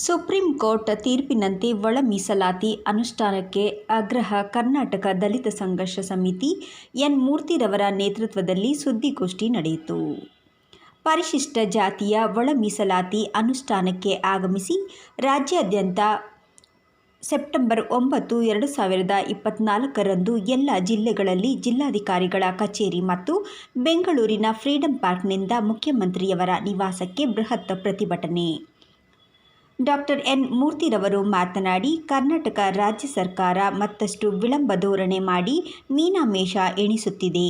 Supreme court ತೀರ್ಪಿನಂತೆ ಒಳ ಮೀಸಲಾತಿ ಅನುಷ್ಠಾನಕ್ಕೆ ಆಗ್ರಹ ಕರ್ನಾಟಕ ದಲಿತ ಸಂಘರ್ಷ ಸಮಿತಿ ಎನ್ ಮೂರ್ತಿರವರ ನೇತೃತ್ವದಲ್ಲಿ ಸುದ್ದಿಗೋಷ್ಠಿ ನಡೆಯಿತು. ಪರಿಶಿಷ್ಟ ಜಾತಿಯ ಒಳ ಮೀಸಲಾತಿ ಅನುಷ್ಠಾನಕ್ಕೆ ಆಗಮಿಸಿ ರಾಜ್ಯಾದ್ಯಂತ ಸೆಪ್ಟೆಂಬರ್ ಒಂಬತ್ತು, ಎರಡು ಸಾವಿರದ ಇಪ್ಪತ್ನಾಲ್ಕರಂದು ಎಲ್ಲ ಜಿಲ್ಲೆಗಳಲ್ಲಿ ಜಿಲ್ಲಾಧಿಕಾರಿಗಳ ಕಚೇರಿ ಮತ್ತು ಬೆಂಗಳೂರಿನ ಫ್ರೀಡಂ ಪಾರ್ಕ್ನಿಂದ ಮುಖ್ಯಮಂತ್ರಿಯವರ ನಿವಾಸಕ್ಕೆ ಬೃಹತ್ ಪ್ರತಿಭಟನೆ. ಡಾಕ್ಟರ್ ಎನ್ ಮೂರ್ತಿರವರು ಮಾತನಾಡಿ, ಕರ್ನಾಟಕ ರಾಜ್ಯ ಸರ್ಕಾರ ಮತ್ತಷ್ಟು ವಿಳಂಬ ಧೋರಣೆ ಮಾಡಿ ಮೀನಾಮೇಷ ಎಣಿಸುತ್ತಿದೆ.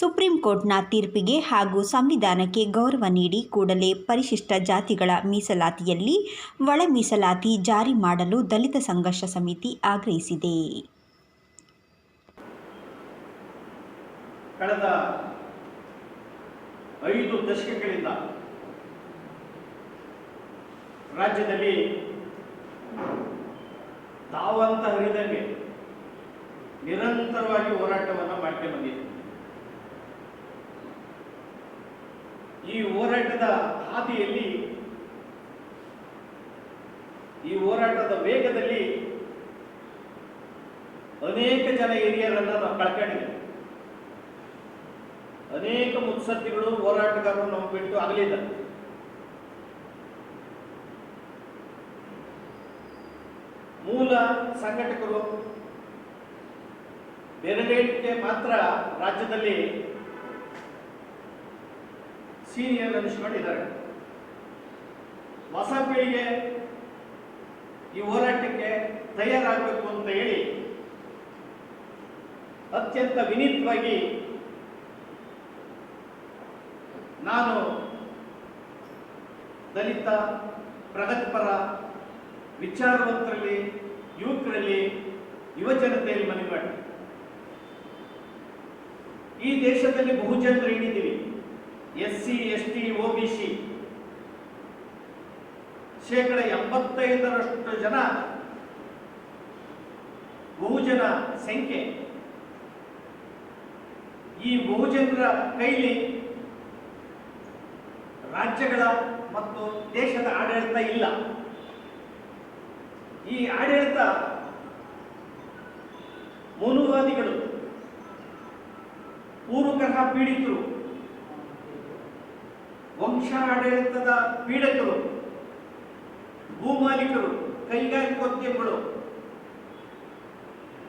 ಸುಪ್ರೀಂ ಕೋರ್ಟ್ನ ತೀರ್ಪಿಗೆ ಹಾಗೂ ಸಂವಿಧಾನಕ್ಕೆ ಗೌರವ ನೀಡಿ ಕೂಡಲೇ ಪರಿಶಿಷ್ಟ ಜಾತಿಗಳ ಮೀಸಲಾತಿಯಲ್ಲಿ ಒಳ ಮೀಸಲಾತಿ ಜಾರಿ ಮಾಡಲು ದಲಿತ ಸಂಘರ್ಷ ಸಮಿತಿ ಆಗ್ರಹಿಸಿದೆ. ಕಳೆದ ಐದು ದಶಕಗಳಿಂದ ರಾಜ್ಯದಲ್ಲಿ ತಾವಂತ ಹರಿದಂಗೆ ನಿರಂತರವಾಗಿ ಹೋರಾಟವನ್ನು ಮಾಡ್ಕೊಂಡು ಬಂದಿದೆ. ಈ ಹೋರಾಟದ ಹಾದಿಯಲ್ಲಿ, ಈ ಹೋರಾಟದ ವೇಗದಲ್ಲಿ ಅನೇಕ ಜನ ಹಿರಿಯರನ್ನ ನಾವು ಕಳ್ಕೊಂಡಿದ್ದೇವೆ. ಅನೇಕ ಮುತ್ಸದ್ದಿಗಳು ಹೋರಾಟಗಾರರು ನಾವು ಬಿಟ್ಟು ಆಗಲಿದ್ದಾರೆ ಮೂಲ ಸಂಘಟಕರು ಬೆರಳಿಕೆ ಮಾತ್ರ ರಾಜ್ಯದಲ್ಲಿ ಸೀನಿಯರ್ ಅನಿಸ್ಕೊಂಡಿದ್ದಾರೆ ಹೊಸ ಪೀಳಿಗೆ ಈ ಹೋರಾಟಕ್ಕೆ ತಯಾರಾಗಬೇಕು ಅಂತ ಹೇಳಿ ಅತ್ಯಂತ ವಿನೀತವಾಗಿ ನಾನು ದಲಿತ, ಪ್ರಗತಿಪರ ವಿಚಾರವಂತರಲ್ಲಿ, ಯುವಕರಲ್ಲಿ ಯುವಜನತೆಯಲ್ಲಿ ಮನವಿ ಮಾಡಿ. ಈ ದೇಶದಲ್ಲಿ ಬಹುಜನರು ಏನಿದ್ದೀವಿ? S C, S T O B C. ಶೇಕಡ ಎಂಬತ್ತೈದರಷ್ಟು ಜನ ಬಹುಜನ ಸಂಖ್ಯೆ. ಈ ಬಹುಜನರ ಕೈಲಿ ರಾಜ್ಯಗಳ ಮತ್ತು ದೇಶದ ಆಡಳಿತ ಇಲ್ಲ. ಈ ಆಡಳಿತ ಮನುವಾದಿಗಳು ಪೂರ್ವಗ್ರಹ ಪೀಡಿತರು, ವಂಶ ಆಡಳಿತದ ಪೀಡಕರು, ಭೂಮಾಲೀಕರು ಕೈಗಾರಿಕೋದ್ಯಮಗಳು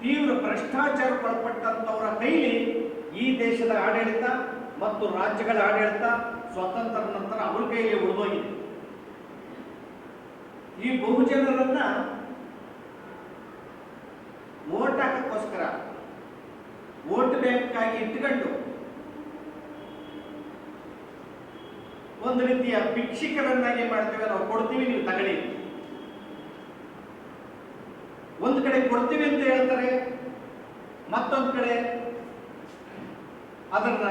ತೀವ್ರ ಭ್ರಷ್ಟಾಚಾರಕ್ಕೊಳಪಟ್ಟಂತವರ ಕೈಲಿ ಈ ದೇಶದ ಆಡಳಿತ ಮತ್ತು ರಾಜ್ಯಗಳ ಆಡಳಿತ ಸ್ವತಂತ್ರ ನಂತರ ಅವ್ರ ಕೈಲಿ ಉಳಿದೋಗಿದೆ. ಈ ಬಹುಜನರನ್ನ ವೋಟ್ ಹಾಕಕ್ಕೋಸ್ಕರ ವೋಟ್ ಬ್ಯಾಂಕ್ ಆಗಿ ಇಟ್ಕೊಂಡು ಒಂದು ರೀತಿಯ ಭಿಕ್ಷಿಕರನ್ನಾಗಿ ಮಾಡ್ತೇವೆ ನಾವು ಕೊಡ್ತೀವಿ ನೀವು ತಗಳಿ ಒಂದು ಕಡೆ ಕೊಡ್ತೀವಿ ಅಂತ ಹೇಳ್ತಾರೆ, ಮತ್ತೊಂದು ಕಡೆ ಅದನ್ನ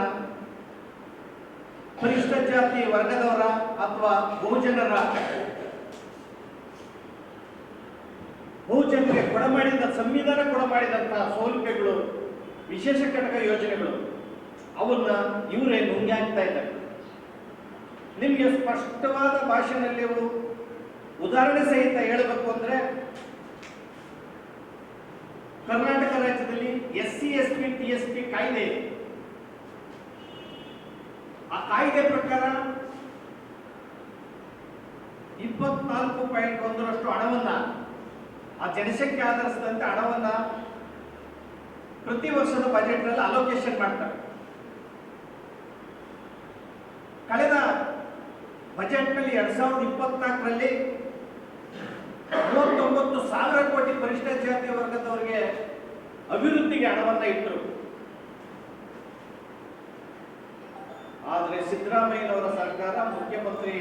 ಪರಿಷ್ಠ ಜಾತಿ ವರ್ಗದವರ ಅಥವಾ ಬಹುಜನರ ಬಹುಜನರಿಗೆ ಕೊಡಮಾಡಿದ ಸಂವಿಧಾನ ಕೊಡಮಾಡಿದಂತಹ ಸೌಲಭ್ಯಗಳು, ವಿಶೇಷ ಘಟಕ ಯೋಜನೆಗಳು, ಅವನ್ನ ಇವರೇ ನುಂಗಿ ಹಾಕ್ತಾ ಇದ್ದಾರೆ. ನಿಮಗೆ ಸ್ಪಷ್ಟವಾದ ಭಾಷೆನಲ್ಲಿ ಅವರು ಉದಾಹರಣೆ ಸಹಿತ ಹೇಳಬೇಕು ಅಂದ್ರೆ, ಕರ್ನಾಟಕ ರಾಜ್ಯದಲ್ಲಿ S C S P T S P ಕಾಯ್ದೆ ಆ ಕಾಯ್ದೆ ಪ್ರಕಾರ ಇಪ್ಪತ್ನಾಲ್ಕು ಪಾಯಿಂಟ್ ಒಂದರಷ್ಟು ಹಣವನ್ನ ಆ ಜನಸಂಖ್ಯೆ ಆಧರಿಸಿದಂತೆ ಹಣವನ್ನ ಪ್ರತಿ ವರ್ಷದ ಬಜೆಟ್ನಲ್ಲಿ ಅಲೋಕೇಶನ್ ಮಾಡ್ತಾರೆ. ಕಳೆದ ಬಜೆಟ್ನಲ್ಲಿ ಎರಡ್ ಸಾವಿರದ ಇಪ್ಪತ್ನಾಲ್ಕರಲ್ಲಿ ಮೂವತ್ತೊಂಬತ್ತು ಸಾವಿರ ಕೋಟಿ ಪರಿಷ್ಠ ಜಾತಿ ವರ್ಗದವರಿಗೆ ಅಭಿವೃದ್ಧಿಗೆ ಹಣವನ್ನ ಇಟ್ಟರು ಆದರೆ ಸಿದ್ದರಾಮಯ್ಯನವರ ಸರ್ಕಾರ ಮುಖ್ಯಮಂತ್ರಿ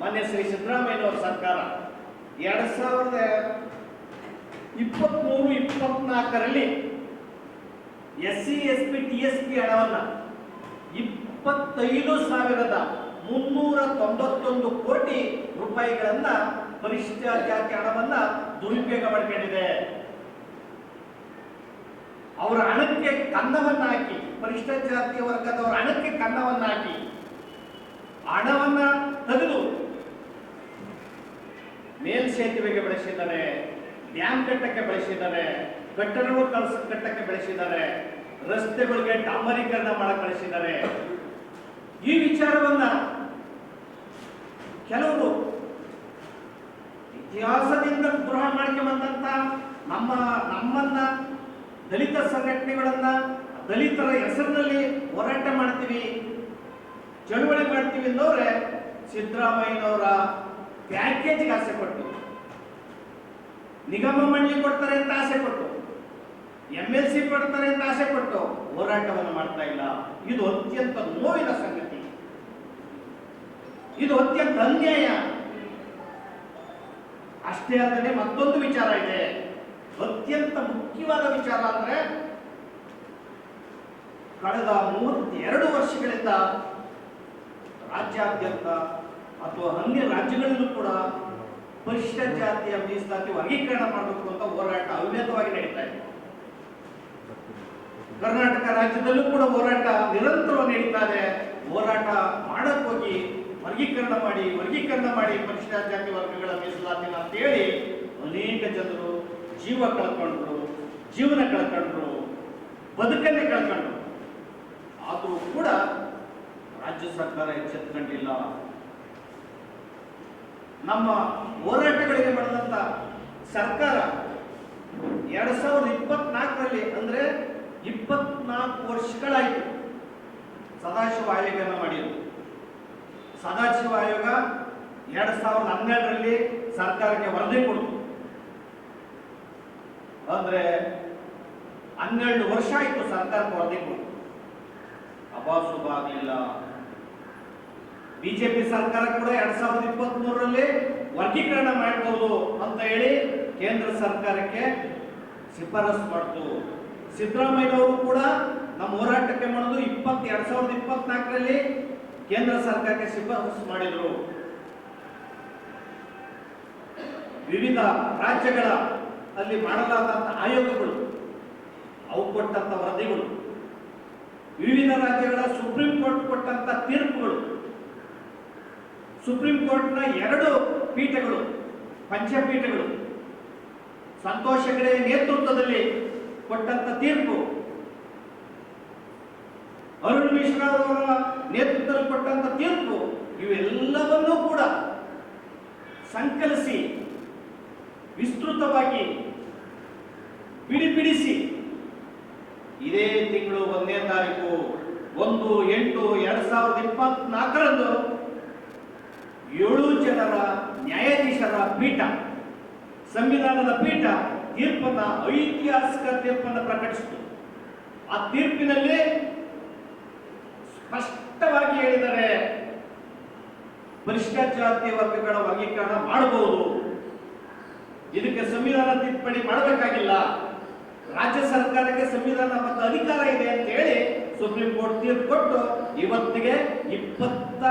ಮಾನ್ಯ ಶ್ರೀ ಸಿದ್ದರಾಮಯ್ಯನವರ ಸರ್ಕಾರ ಎರಡ್ ಸಾವಿರದ ಇಪ್ಪತ್ಮೂರು, ಇಪ್ಪತ್ನಾಲ್ಕರಲ್ಲಿ S C S P T S P ಹಣವನ್ನ ಇಪ್ಪತ್ತೈದು ಸಾವಿರದ ಮುನ್ನೂರ ತೊಂಬತ್ತೊಂದು ಕೋಟಿ ರೂಪಾಯಿಗಳನ್ನ ಪರಿಶಿಷ್ಟ ಜಾತಿ ಹಣವನ್ನ ದುರುಪಯೋಗ ಮಾಡಿಕೊಂಡಿದೆ. ಅವರ ಹಣಕ್ಕೆ ಕನ್ನವನ್ನ ಹಾಕಿ ಪರಿಶಿಷ್ಟ ಜಾತಿ ವರ್ಗದವರ ಹಣಕ್ಕೆ ಕನ್ನವನ್ನ ಹಾಕಿ ಹಣವನ್ನ ತೆಗೆದು ಮೇಲ್ಸೇತುವೆಗೆ ಬೆಳೆಸಿದ್ದಾರೆ ಡ್ಯಾಮ್ ಕಟ್ಟಕ್ಕೆ ಬೆಳೆಸಿದ್ದಾರೆ ಕಟ್ಟಡಗಳು ಕಲಸ ಕಟ್ಟಕ್ಕೆ ಬಳಸಿದ್ದಾರೆ, ರಸ್ತೆಗಳಿಗೆ ಡಾಂಬರೀಕರಣ ಮಾಡಕ್ಕೆ ಬಳಸಿದ್ದಾರೆ. ಈ ವಿಚಾರವನ್ನ ಕೆಲವರು ಇತಿಹಾಸದಿಂದ ಗೃಹ ಬಂದಂತ ನಮ್ಮ ನಮ್ಮನ್ನ ದಲಿತ ಸಂಘಟನೆಗಳನ್ನ ದಲಿತರ ಹೆಸರಿನಲ್ಲಿ ಹೋರಾಟ ಮಾಡ್ತೀವಿ, ಚಳುವಳಿ ಮಾಡ್ತೀವಿ ಅನ್ನೋರೆ ಸಿದ್ದರಾಮಯ್ಯನವರ ಪ್ಯಾಕೇಜ್ಗೆ ಆಸೆ ಪಟ್ಟು, ನಿಗಮ ಮಂಡಳಿ ಕೊಡ್ತಾರೆ ಅಂತ ಆಸೆ ಪಟ್ಟು ಎಂ ಎಲ್ ಸಿ ಕೊಡ್ತಾರೆ ಅಂತ ಆಸೆ ಪಟ್ಟು ಹೋರಾಟವನ್ನು ಮಾಡ್ತಾ ಇಲ್ಲ. ಇದು ಅತ್ಯಂತ ನೋವಿನ ಸಂಗತಿ. ಇದು ಅತ್ಯಂತ ಅನ್ಯಾಯ. ಅಷ್ಟೇ ಅಲ್ಲದೆ ಮತ್ತೊಂದು ವಿಚಾರ ಇದೆ. ಅತ್ಯಂತ ಮುಖ್ಯವಾದ ವಿಚಾರ ಅಂದ್ರೆ, ಕಳೆದ ಮೂವತ್ತೆರಡು ವರ್ಷಗಳಿಂದ ರಾಜ್ಯಾದ್ಯಂತ ಅಥವಾ ಅನ್ಯ ರಾಜ್ಯಗಳಲ್ಲೂ ಕೂಡ ಪರಿಶಿಷ್ಟ ಜಾತಿಯ ಮೀಸಲಾತಿ ವರ್ಗೀಕರಣ ಮಾಡಬೇಕು ಅಂತ ಹೋರಾಟ ಅವಿರತವಾಗಿ ನಡೀತಾ ಇದೆ. ಕರ್ನಾಟಕ ರಾಜ್ಯದಲ್ಲೂ ಕೂಡ ಹೋರಾಟ ನಿರಂತರವಾಗಿ ನಡೀತಾ ಇದೆ. ಹೋರಾಟ ಹೋಗಿ ವರ್ಗೀಕರಣ ಮಾಡಿ ವರ್ಗೀಕರಣ ಮಾಡಿ ಪರಿಶಿಷ್ಟ ಜಾತಿ ವರ್ಗಗಳ ಮೀಸಲಾತಿನ ಅಂತೇಳಿ ಅನೇಕ ಜನರು ಜೀವ ಕಳ್ಕೊಂಡ್ರು, ಜೀವನ ಕಳ್ಕೊಂಡ್ರು, ಬದುಕನ್ನೇ ಕಳ್ಕೊಂಡ್ರು. ಆದರೂ ಕೂಡ ರಾಜ್ಯ ಸರ್ಕಾರ ಎಚ್ಚೆತ್ತುಕೊಂಡಿಲ್ಲ ನಮ್ಮ ಹೋರಾಟಗಳಿಗೆ ಮಾಡಿದಂತ ಸರ್ಕಾರ ಎರಡ್ ಸಾವಿರದ ಇಪ್ಪತ್ನಾಲ್ಕರಲ್ಲಿ ಅಂದ್ರೆ ಇಪ್ಪತ್ನಾಲ್ಕು ವರ್ಷಗಳಾಯಿತು ಸದಾಶಿವ ಆಯೋಗವನ್ನು ಮಾಡಿದ್ರು ಸದಾಶಿವ ಆಯೋಗ ಎರಡ್ ಸಾವಿರದ ಹನ್ನೆರಡರಲ್ಲಿ ಸರ್ಕಾರಕ್ಕೆ ವರದಿ ಕೊಡ್ತು. ಅಂದ್ರೆ ಹನ್ನೆರಡು ವರ್ಷ ಆಯಿತು ಸರ್ಕಾರಕ್ಕೆ ವರದಿ ಕೊಡ್ತು ಅಬಾಸುಬ ಆಗಲಿಲ್ಲ ಬಿಜೆಪಿ ಸರ್ಕಾರ ಕೂಡ ಎರಡ್ ಸಾವಿರದ ಇಪ್ಪತ್ತ್ ಮೂರರಲ್ಲಿ ವರ್ಗೀಕರಣ ಮಾಡಬಹುದು ಅಂತ ಹೇಳಿ ಕೇಂದ್ರ ಸರ್ಕಾರಕ್ಕೆ ಶಿಫಾರಸು ಮಾಡ್ತು. ಸಿದ್ದರಾಮಯ್ಯನವರು ಕೂಡ ನಮ್ಮ ಹೋರಾಟಕ್ಕೆ ಮಾಡೋದು ಇಪ್ಪತ್ ಎರಡ್ ಸಾವಿರದ ಇಪ್ಪತ್ನಾಲ್ಕರಲ್ಲಿ ಕೇಂದ್ರ ಸರ್ಕಾರಕ್ಕೆ ಶಿಫಾರಸು ಮಾಡಿದ್ರು. ವಿವಿಧ ರಾಜ್ಯಗಳ ಅಲ್ಲಿ ಮಾಡಲಾದಂತ ಆಯೋಗಗಳು, ಅವು ಕೊಟ್ಟಂತ ವರದಿಗಳು. ವಿವಿಧ ರಾಜ್ಯಗಳ ಸುಪ್ರೀಂ ಕೋರ್ಟ್ ಕೊಟ್ಟಂತ ತೀರ್ಪುಗಳು ಸುಪ್ರೀಂ ಕೋರ್ಟ್ನ ಎರಡು ಪೀಠಗಳು, ಪಂಚಪೀಠಗಳು ಸಂತೋಷ ಹೆಗಡೆ ನೇತೃತ್ವದಲ್ಲಿ ಕೊಟ್ಟಂತ ತೀರ್ಪು. ಅರುಣ್ ಮಿಶ್ರಾ ಅವರ ನೇತೃತ್ವದಲ್ಲಿ ಕೊಟ್ಟಂತ ತೀರ್ಪು, ಇವೆಲ್ಲವನ್ನೂ ಕೂಡ ಸಂಕಲಿಸಿ, ವಿಸ್ತೃತವಾಗಿ ಬಿಡಿಬಿಡಿಸಿ ಇದೇ ತಿಂಗಳು ಒಂದನೇ ತಾರೀಕು, ಒಂದು ಎಂಟು ಎರಡ್ ಸಾವಿರದ ಇಪ್ಪತ್ನಾಲ್ಕರಂದು ಏಳು ಜನರ ನ್ಯಾಯಾಧೀಶರ ಪೀಠ, ಸಂವಿಧಾನದ ಪೀಠ ತೀರ್ಪನ್ನ ಐತಿಹಾಸಿಕ ತೀರ್ಪನ್ನು ಪ್ರಕಟಿಸಿತು. ಆ ತೀರ್ಪಿನಲ್ಲಿ ಸ್ಪಷ್ಟವಾಗಿ ಹೇಳಿದರೆ ಪರಿಷ್ಠ ಜಾತಿ ವರ್ಗಗಳ ವರ್ಗೀಕರಣ ಮಾಡಬಹುದು. ಇದಕ್ಕೆ ಸಂವಿಧಾನ ತಿದ್ದುಪಡಿ ಮಾಡಬೇಕಾಗಿಲ್ಲ. ರಾಜ್ಯ ಸರ್ಕಾರಕ್ಕೆ ಸಂವಿಧಾನ ಮತ್ತು ಅಧಿಕಾರ ಇದೆ ಅಂತ ಹೇಳಿ ಸುಪ್ರೀಂ ಕೋರ್ಟ್ ತೀರ್ಪು ಕೊಟ್ಟು ಇವತ್ತಿಗೆ ಇಪ್ಪತ್ತ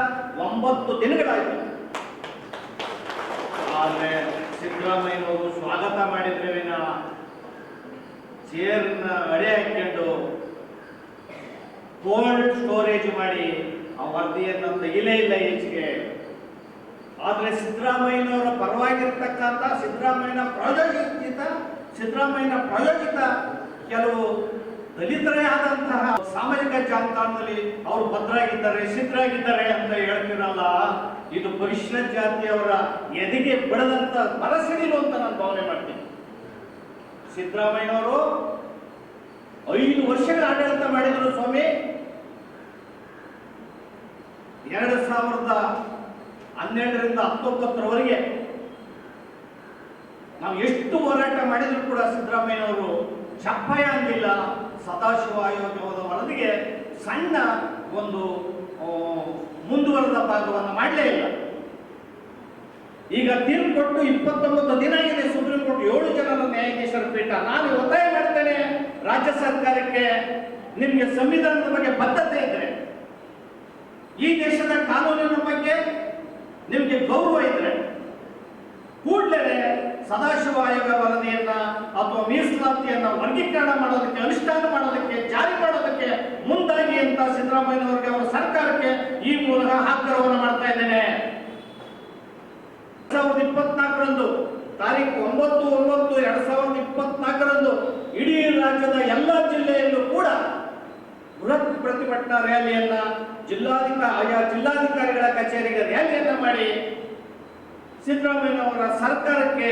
ಒಂಬತ್ತು ದಿನಗಳಾಯಿತು. ಆದ್ರೆ ಸಿದ್ದರಾಮಯ್ಯನವರು ಸ್ವಾಗತ ಮಾಡಿದ್ರೆ ವಿನ ಚೇರ್ನ ಅಡೆ ಹಾಕೊಂಡು ಕೋಲ್ಡ್ ಸ್ಟೋರೇಜ್ ಮಾಡಿ ಆ ವರದಿಯನ್ನು ತೆಗಿಲೇ ಇಲ್ಲ ಈಚೆಗೆ. ಆದ್ರೆ ಸಿದ್ದರಾಮಯ್ಯನವರ ಪರವಾಗಿರ್ತಕ್ಕಂಥ ಸಿದ್ದರಾಮಯ್ಯನ ಪ್ರಾಯೋಜಿತ ಸಿದ್ದರಾಮಯ್ಯನ ಪ್ರಾಯೋಜಿತ ಕೆಲವು ದಲಿತರೇ ಆದಂತಹ ಸಾಮಾಜಿಕ ಜಾಲತಾಣದಲ್ಲಿ ಅವರು ಭದ್ರಾಗಿದ್ದಾರೆ, ಸಿದ್ಧರಾಗಿದ್ದಾರೆ ಅಂತ ಹೇಳ್ತೀರಲ್ಲ ಇದು ಪರಿಶ್ರ ಜಾತಿಯವರ ಎದೆಗೆ ಬೆಳೆದಂತ ಮನಸ್ಸಿನಿಲ್ಲ ಅಂತ ನಾನು ಭಾವನೆ ಮಾಡ್ತೀನಿ. ಸಿದ್ದರಾಮಯ್ಯನವರು ಐದು ವರ್ಷಗಳ ಆಡಳಿತ ಮಾಡಿದರು ಸ್ವಾಮಿ. ಎರಡು ಸಾವಿರದ ಹನ್ನೆರಡರಿಂದ ಹತ್ತೊಂಬತ್ತರವರೆಗೆ ನಾವು ಎಷ್ಟು ಹೋರಾಟ ಮಾಡಿದ್ರು ಕೂಡ ಸಿದ್ದರಾಮಯ್ಯನವರು ಚಪ್ಪಾಯ ಅಂದಿಲ್ಲ ಸದಾಶಿವ ಆಯೋಗದ ವರದಿಗೆ ಸಣ್ಣ ಒಂದು ಮುಂದುವರೆದ ಭಾಗವನ್ನು ಮಾಡಲೇ ಇಲ್ಲ. ಈಗ ತೀರ್ಪು ಕೊಟ್ಟು ಇಪ್ಪತ್ತೊಂಬತ್ತು ದಿನ ಆಗಿದೆ, ಸುಪ್ರೀಂ ಕೋರ್ಟ್ ಏಳು ಜನರ ನ್ಯಾಯಾಧೀಶರ ಪೀಠ. ನಾನು ಒತ್ತಾಯ ಮಾಡ್ತೇನೆ, ರಾಜ್ಯ ಸರ್ಕಾರಕ್ಕೆ ನಿಮಗೆ ಸಂವಿಧಾನದ ಬಗ್ಗೆ ಬದ್ಧತೆ ಇದ್ರೆ. ಈ ದೇಶದ ಕಾನೂನಿನ ಬಗ್ಗೆ ನಿಮಗೆ ಗೌರವ ಇದ್ರೆ ಕೂಡಲೇ ಸದಾಶಿವ ಆಯೋಗ ವರದಿಯನ್ನ ಅಥವಾ ಮೀಸಲಾತಿಯನ್ನ ವರ್ಗೀಕರಣ ಮಾಡೋದಕ್ಕೆ, ಅನುಷ್ಠಾನ ಮಾಡೋದಕ್ಕೆ, ಜಾರಿ ಮಾಡೋದಕ್ಕೆ ಮುಂದಾಗಿ ಅಂತ ಸಿದ್ದರಾಮಯ್ಯನವರಿಗೆ ಅವರ ಸರ್ಕಾರಕ್ಕೆ ಈ ಮೂಲಕ ಆಗ್ರಹವನ್ನು ಮಾಡ್ತಾ ಇದ್ದೇನೆ. ಸಾವಿರದ ಇಪ್ಪತ್ನಾಲ್ಕರಂದು ಒಂಬತ್ತು ಒಂಬತ್ತು ಎರಡ್ ಸಾವಿರದ ಇಪ್ಪತ್ನಾಲ್ಕರಂದು ಇಡೀ ರಾಜ್ಯದ ಎಲ್ಲ ಜಿಲ್ಲೆಯಲ್ಲೂ ಕೂಡ ಬೃಹತ್ ಪ್ರತಿಭಟನಾ ರ್ಯಾಲಿಯನ್ನ ಜಿಲ್ಲಾಧಿಕಾರಿ ಆಯಾ ಜಿಲ್ಲಾಧಿಕಾರಿಗಳ ಕಚೇರಿಗೆ ರ್ಯಾಲಿಯನ್ನ ಮಾಡಿ ಸಿದ್ದರಾಮಯ್ಯನವರ ಸರ್ಕಾರಕ್ಕೆ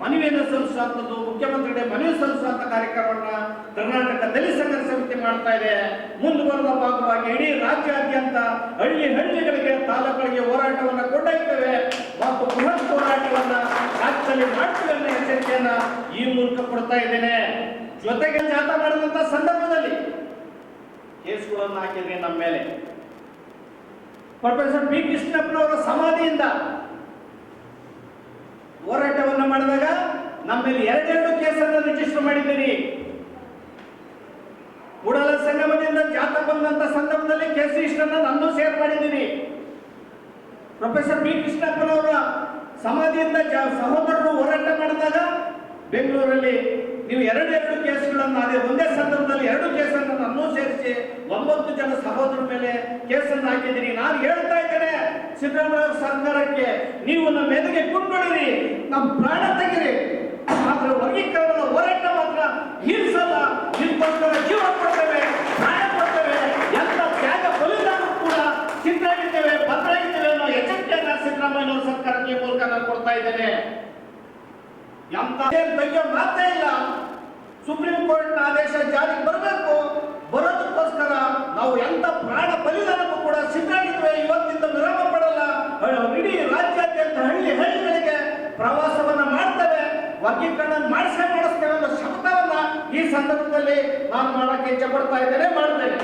ಮನವಿಯನ್ನು ಸಲ್ಲಿಸುವಂಥದ್ದು, ಮುಖ್ಯಮಂತ್ರಿಗಳಿಗೆ ಮನವಿ ಸಲ್ಲಿಸುವಂತ ಕಾರ್ಯಕ್ರಮವನ್ನ ಕರ್ನಾಟಕ ದಲಿತ ಸಂಘರ್ಷ ಸಮಿತಿ ಮಾಡ್ತಾ ಇದೆ. ಮುಂದುವರೆದ ಭಾಗವಾಗಿ ಇಡೀ ರಾಜ್ಯಾದ್ಯಂತ ಹಳ್ಳಿ ಹಳ್ಳಿಗಳಿಗೆ ತಾಲೂಕುಗಳಿಗೆ ಹೋರಾಟವನ್ನು ಕೊಂಡೊಯ್ತೇವೆ ಮತ್ತು ಬೃಹತ್ ಹೋರಾಟವನ್ನ ರಾಜ್ಯದಲ್ಲಿ ಮಾಡ್ತೇವೆ ಅನ್ನೋ ಎಚ್ಚರಿಕೆಯನ್ನ ಈ ಮೂಲಕ ಕೊಡ್ತಾ ಇದ್ದೇನೆ. ಜೊತೆಗೆ ಜಾತ ಮಾಡಿದಂತ ಸಂದರ್ಭದಲ್ಲಿ ಕೇಸ್ಗಳನ್ನು ಹಾಕಿದ್ರೆ ನಮ್ಮ ಮೇಲೆ. Professor B. ಕೃಷ್ಣಪ್ಪನವರ ಸಮಾಧಿಯಿಂದ ಹೋರಾಟವನ್ನು ಮಾಡಿದಾಗ ನಮ್ಮಲ್ಲಿ ಮೇಲೆ ಎರಡೆರಡು ಕೇಸನ್ನು ರಿಜಿಸ್ಟರ್ ಮಾಡಿದ್ದೀರಿ ಕೂಡಲ ಸಂಗಮದಿಂದ ಜಾತ ಬಂದಂತ ಸಂದರ್ಭದಲ್ಲಿ ಕೇಸ್ ಇಷ್ಟನ್ನ ನಾನು ಸೇರ್ ಮಾಡಿದ್ದೀನಿ. ಪ್ರೊಫೆಸರ್ ಬಿ ಕೃಷ್ಣಪ್ಪನವರ ಸಮಾಧಿಯಿಂದ ಸಹೋದರರು ಹೋರಾಟ ಮಾಡಿದಾಗ ಬೆಂಗಳೂರಲ್ಲಿ ನೀವು ಎರಡೆರಡು ಎರಡು ಕೇಸ್ಗಳನ್ನು ಅದೇ ಒಂದೇ ಸಂದರ್ಭದಲ್ಲಿ ಎರಡು ಕೇಸನ್ನು ನಾನು ಸೇರಿಸಿ ಒಂಬತ್ತು ಜನ ಸಹೋದರ ಮೇಲೆ ಕೇಸನ್ನು ಹಾಕಿದ್ದೀರಿ ನಾನು ಹೇಳ್ತಾ ಸಿದ್ದರಾಮಯ್ಯ ಸರ್ಕಾರಕ್ಕೆ ನೀವು ನಮ್ಮ ಎದೆಗೆ ಕುಂಡೊಡಿರಿ ನಮ್ಮ ಪ್ರಾಣ ತೆಗಿರಿ ಆದ್ರೆ ವರ್ಗೀಕರಣದ ಹೋರಾಟ ಮಾತ್ರ ನಿಲ್ಸಲ್ಲ. ನಿಮ್ಗೋಸ್ಕರ ಜೀವ ಕೊಡ್ತೇವೆ, ಪ್ರಾಣ ಕೊಡ್ತೇವೆ, ಎಲ್ಲ ತ್ಯಾಗ ಬಲಿದಾನ ಕೂಡ ಸಿದ್ಧರಾಗಿದ್ದೇವೆ, ಭದ್ರಾಗಿದ್ದೇವೆ ಅನ್ನೋ ಎಚ್ಚರಿಕೆಯನ್ನ ಸಿದ್ದರಾಮಯ್ಯ ಸರ್ಕಾರಕ್ಕೆ ಮೂಲಕ ನಾನು ಕೊಡ್ತಾ ಇದ್ದೇನೆ. ಎಂತ ಬಗ್ಗೆ ಮಾತೇ ಇಲ್ಲ. ಸುಪ್ರೀಂ ಕೋರ್ಟ್ನ ಆದೇಶ ಜಾರಿಗೆ ಬರಬೇಕು. ಬರೋದಕ್ಕೋಸ್ಕರ ನಾವು ಎಂತ ಪ್ರಾಣ ಬಲಿದಾನಕ್ಕೂ ಕೂಡ ಸಿದ್ಧರಾಗಿದ್ದೇವೆ ಇವತ್ತಿಂದ ವಿರಾಮ ಪಡಲ್ಲ. ಇಡೀ ರಾಜ್ಯಾದ್ಯಂತ ಹಳ್ಳಿ ಹಳ್ಳಿಗಳಿಗೆ ಪ್ರವಾಸವನ್ನ ಮಾಡ್ತೇವೆ. ವರ್ಗೀಕರಣ ಮಾಡಿಸೇ ಮಾಡಿಸ್ತೇವೆ ಅನ್ನೋ ಶಬ್ದವನ್ನ ಈ ಸಂದರ್ಭದಲ್ಲಿ ನಾನು ಮಾಡಕ್ಕೆ ಇಚ್ಛೆ ಪಡ್ತಾ ಇದ್ದೇನೆ, ಮಾಡ್ತೇನೆ.